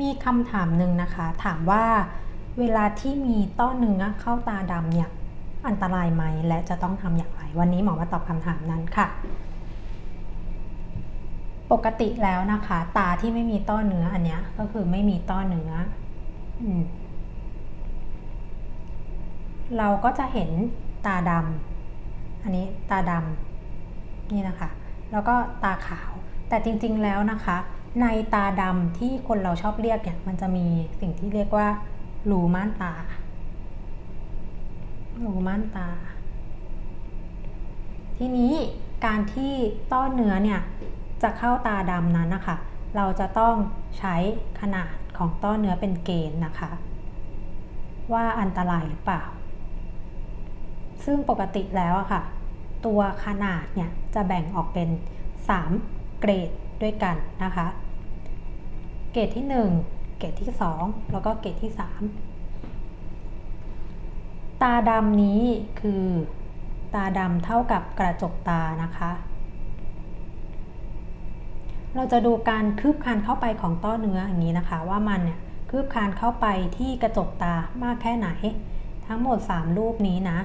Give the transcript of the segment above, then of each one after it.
มีคำถามหนึ่งนะคะ ถามว่าเวลาที่มีต้อเนื้อเข้าตาดำเนี่ยอันตรายไหมและจะต้องทำอย่างไร วันนี้หมอมาตอบคำถามนั้นค่ะ ปกติแล้วนะคะ ตาที่ไม่มีต้อเนื้ออันเนี้ยก็คือไม่มีต้อเนื้ออเราก็จะเห็นตาดำอันนี้ตาดำนี่นะคะ แล้วก็ตาขาวแต่จริงๆแล้วนะคะ ในตาดำที่คนเราชอบเรียกเนี่ยมันจะมีสิ่งที่เรียกว่ารูม่านตารูม่านตา ทีนี้การที่ต้อเนื้อเนี่ยจะเข้าตาดำนั้นนะคะ เราจะต้องใช้ขนาดของต้อเนื้อเป็นเกณฑ์นะคะ ว่าอันตรายหรือเปล่า ซึ่งปกติแล้วอะค่ะ ตัวขนาดเนี่ยจะแบ่งออกเป็น 3 เกรดด้วยกันนะคะ รดที่ 1 เกรดที่ 2 แล้วก็เกรดที่ 3 ตาดำนี้คือ ตาดำเท่ากับกระจกตานะคะ เราจะดูการคืบคานเข้าไปของต้อเนื้ออย่างนี้นะคะ ว่ามันเนี่ยคืบคานเข้าไปที่กระจกตามากแค่ไหน ทั้งหมด 3 รูปนี้นะ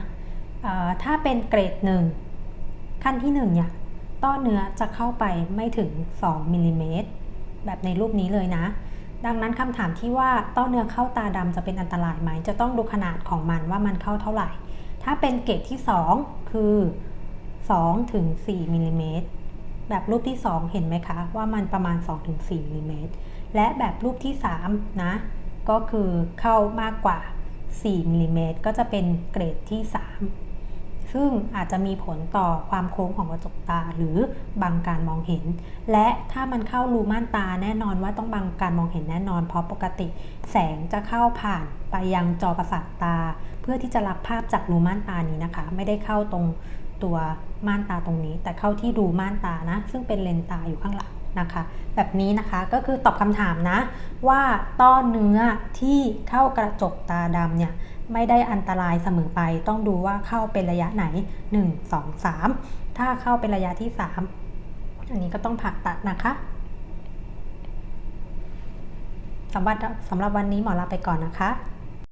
ถ้าเป็นเกรด 1 ขั้นที่1เนี่ยต้อเนื้อจะเข้าไปไม่ถึง 2มิลลิเมตร แบบในรูปนี้เลยนะ ดังนั้นคำถามที่ว่าต้อเนื้อเข้าตาดำจะเป็นอันตรายไหม จะต้องดูขนาดของมันว่ามันเข้าเท่าไหร่ ถ้าเป็นเกรดที่ 2 คือ2ถึง4มิลลิเมตรแบบรูปที่ 2 เห็นไหมคะ ว่ามันประมาณ 2-4มิลลิเมตรและแบบรูปที่ 3 นะ ก็คือเข้ามากกว่า 4มิลลิเมตรก็จะเป็นเกรดที่ 3 ซึ่งอาจจะมีผลต่อความโค้งของกระจกตาหรือบังการมองเห็น และถ้ามันเข้ารูม่านตาแน่นอนว่าต้องบังการมองเห็นแน่นอน เพราะปกติแสงจะเข้าผ่านไปยังจอประสาทตา เพื่อที่จะรับภาพจากรูม่านตานี้นะคะ ไม่ได้เข้าตรงตัวม่านตาตรงนี้ แต่เข้าที่รูม่านตานะ ซึ่งเป็นเลนตาอยู่ข้างหลังนะคะ แบบนี้นะคะก็คือตอบคำถามนะ ว่าต้อเนื้อที่เข้ากระจกตาดำเนี่ย ไม่ได้อันตรายเสมอไป ต้องดูว่าเข้าเป็นระยะไหน 1 2 3 ถ้าเข้าเป็นระยะที่ 3 อันนี้ก็ต้องผ่าตัดนะคะสำหรับสำหรับวันนี้หมอลาไปก่อนนะคะ